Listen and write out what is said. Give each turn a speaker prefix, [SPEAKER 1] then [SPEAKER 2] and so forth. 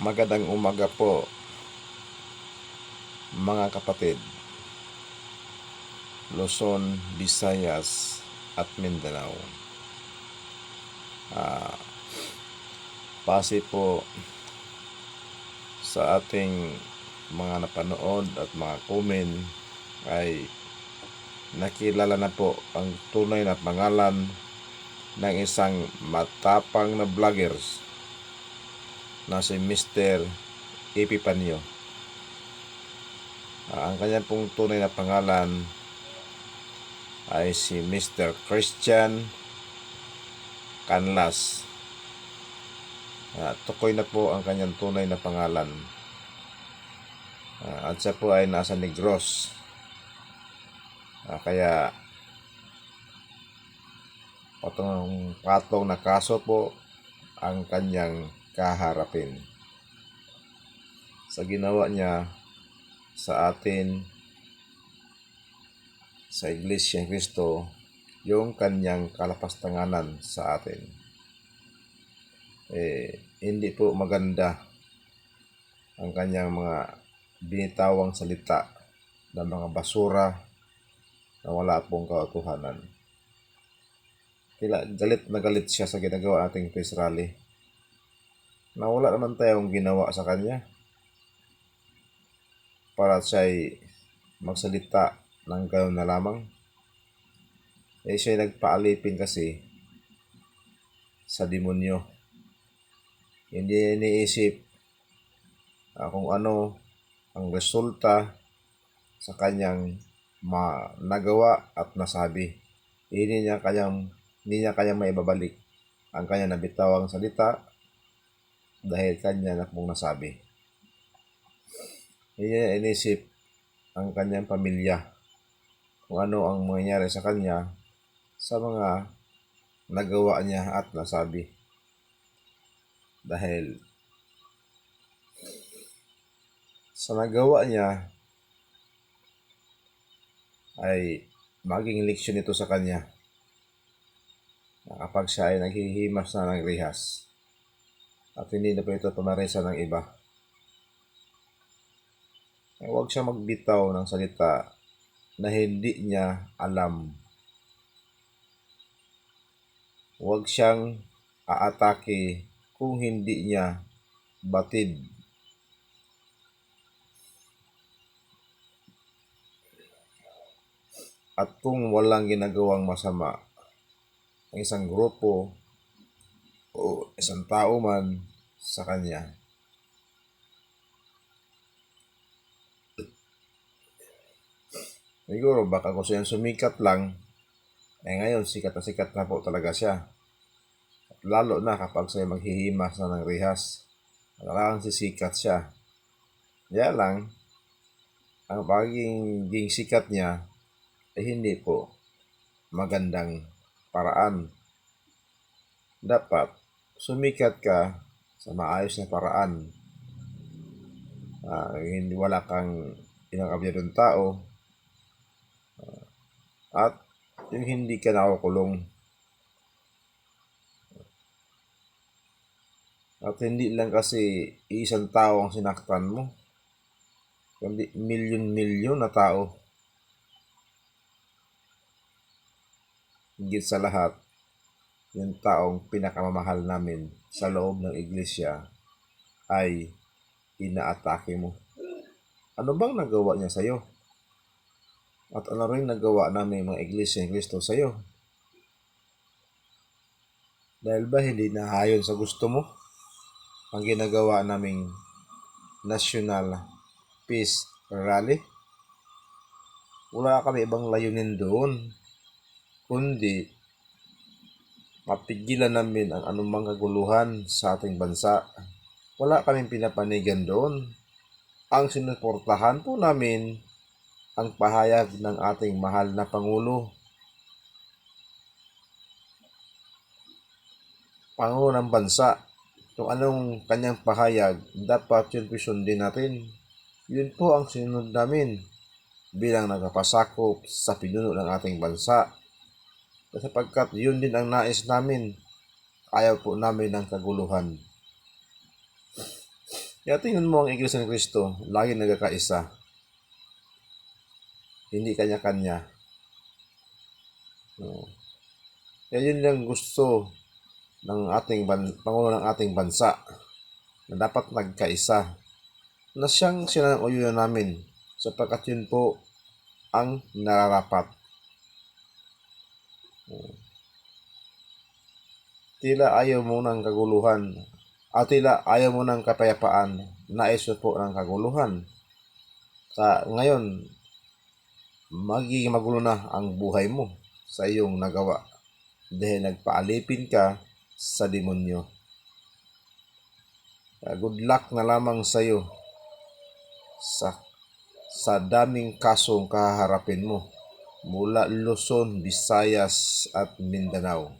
[SPEAKER 1] Magandang umaga po mga kapatid. Luzon, Visayas at Mindanao. Ah, pasi po sa ating mga napanood at mga comment ay nakilala na po ang tunay na pangalan ng isang matapang na vloggers na si Mr. Epipanyo. Ah, ang kanyang pong tunay na pangalan ay si Mr. Christian Canlas. Ah, tukoy na po ang kanyang tunay na pangalan. Ah, at siya po ay nasa Negros. Ah, kaya patong patong na kaso po ang kanyang kaharapin sa ginawa niya sa atin sa Iglesia ng Cristo yung kanyang kalapastanganan sa atin. Eh, hindi po maganda ang kanyang mga binitawang salita na mga basura na wala pong katotohanan. Tila galit na galit siya sa ginagawa ating peace rally. Na wala naman tayong ginawa sa kanya para siya'y magsalita ng gano'n na lamang. Eh siya'y nagpaalipin kasi sa demonyo. Hindi iniisip ah, kung ano ang resulta sa kanyang ma nagawa at nasabi. Hindi niya kanyang hindi niya kanyang maibabalik ang kanyang nabitawang salita dahil kanya na pong nasabi. Niya inisip ang kanyang pamilya kung ano ang mangyayari sa kanya sa mga nagawa niya at nasabi. Dahil sa nagawa niya ay maging leksyon ito sa kanya na kapag siya ay naghihimas na ng rihas at hindi na po ito pumaresa ng iba. Eh, huwag siya magbitaw ng salita na hindi niya alam. Huwag siyang aatake kung hindi niya batid. At kung walang ginagawang masama ang isang grupo o isang tao man sa kanya. Siguro baka kung siya sumikat lang, eh ngayon sikat na sikat na po talaga siya. At lalo na kapag siya maghihimas na ng rihas, talagang sisikat siya. Kaya lang, ang pagiging ging sikat niya ay hindi po magandang paraan. Dapat sumikat ka sa maayos na paraan. Ah, hindi wala kang ilang abyadong tao Ah, at yung hindi ka nakukulong. At hindi lang kasi isang tao ang sinaktan mo, kundi milyon-milyon na tao. Higit sa lahat, yung taong pinakamamahal namin sa loob ng iglesia ay inaatake mo. Ano bang nagawa niya sa'yo? At ano rin nagawa namin mga iglesia ng Kristo sa'yo? Dahil ba hindi nahayon sa gusto mo ang ginagawa naming National Peace Rally? Wala kami ibang layunin doon, kundi mapigilan namin ang anumang kaguluhan sa ating bansa. Wala kaming pinapanigan doon. Ang sinuportahan po namin ang pahayag ng ating mahal na Pangulo. Pangulo ng bansa. Kung anong kanyang pahayag, dapat yun sundin natin. Yun po ang sinunod namin bilang nagpapasakop sa pinuno ng ating bansa. Sapagkat yun din ang nais namin. Ayaw po namin ng kaguluhan. Kaya tingnan mo ang Iglesia ng Kristo, lagi nagkakaisa. Hindi kanya-kanya. No. Kaya yun lang gusto ng ating ban- Pangulo ng ating bansa na dapat nagkaisa na siyang sila ng uyunan namin sapagkat yun po ang nararapat. Tila ayaw mo ng kaguluhan at tila ayaw mo ng kapayapaan mo po ng kaguluhan. Sa ngayon, magiging magulo na ang buhay mo sa iyong nagawa dahil nagpaalipin ka sa demonyo. Kaya good luck na lamang sa iyo sa sa daming kasong kaharapin mo mula Luzon, Visayas at Mindanao.